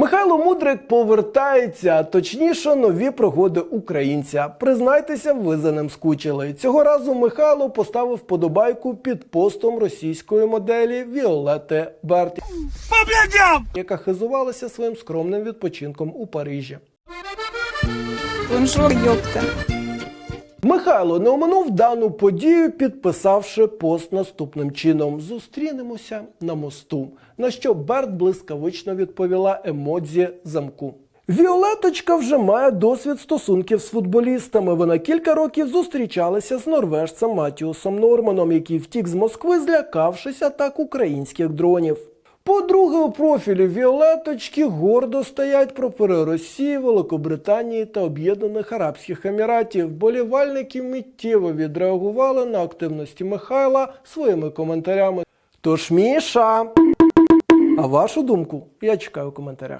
Михайло Мудрик повертається, а точніше, нові пригоди українця. Признайтеся, ви за ним скучили. Цього разу Михайло поставив подобайку під постом російської моделі Віолети Берті, яка хизувалася своїм скромним відпочинком у Парижі. Бонжур, ёпта. Михайло не оминув дану подію, підписавши пост наступним чином: Зустрінемося на мосту. На що Берт блискавично відповіла емодзі замку. Віолеточка вже має досвід стосунків з футболістами. Вона кілька років зустрічалася з норвежцем Матіусом Норманом, який втік з Москви, злякавшись атак українських дронів. По-друге, у профілі Віолеточки гордо стоять прапори Росії, Великобританії та Об'єднаних Арабських Еміратів. Болівальники миттєво відреагували на активності Михайла своїми коментарями. Тож, Міша, а вашу думку я чекаю у коментарях.